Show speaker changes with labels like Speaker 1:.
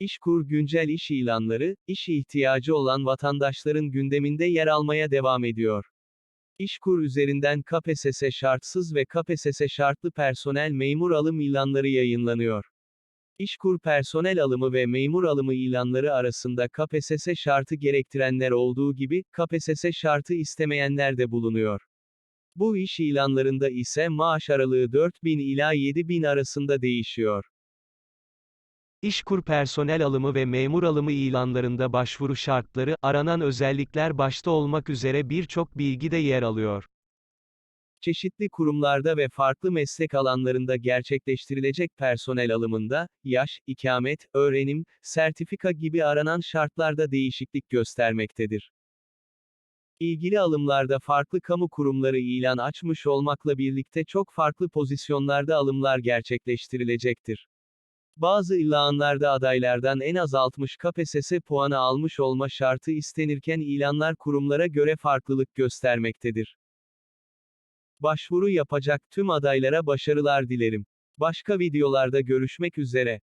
Speaker 1: İşkur güncel iş ilanları, iş ihtiyacı olan vatandaşların gündeminde yer almaya devam ediyor. İşkur üzerinden KPSS şartsız ve KPSS şartlı personel memur alım ilanları yayınlanıyor. İşkur personel alımı ve memur alımı ilanları arasında KPSS şartı gerektirenler olduğu gibi, KPSS şartı istemeyenler de bulunuyor. Bu iş ilanlarında ise maaş aralığı 4000 ila 7000 arasında değişiyor.
Speaker 2: İşkur personel alımı ve memur alımı ilanlarında başvuru şartları, aranan özellikler başta olmak üzere birçok bilgi de yer alıyor.
Speaker 1: Çeşitli kurumlarda ve farklı meslek alanlarında gerçekleştirilecek personel alımında, yaş, ikamet, öğrenim, sertifika gibi aranan şartlarda değişiklik göstermektedir. İlgili alımlarda farklı kamu kurumları ilan açmış olmakla birlikte çok farklı pozisyonlarda alımlar gerçekleştirilecektir. Bazı ilanlarda adaylardan en az 60 KPSS puanı almış olma şartı istenirken ilanlar kurumlara göre farklılık göstermektedir. Başvuru yapacak tüm adaylara başarılar dilerim. Başka videolarda görüşmek üzere.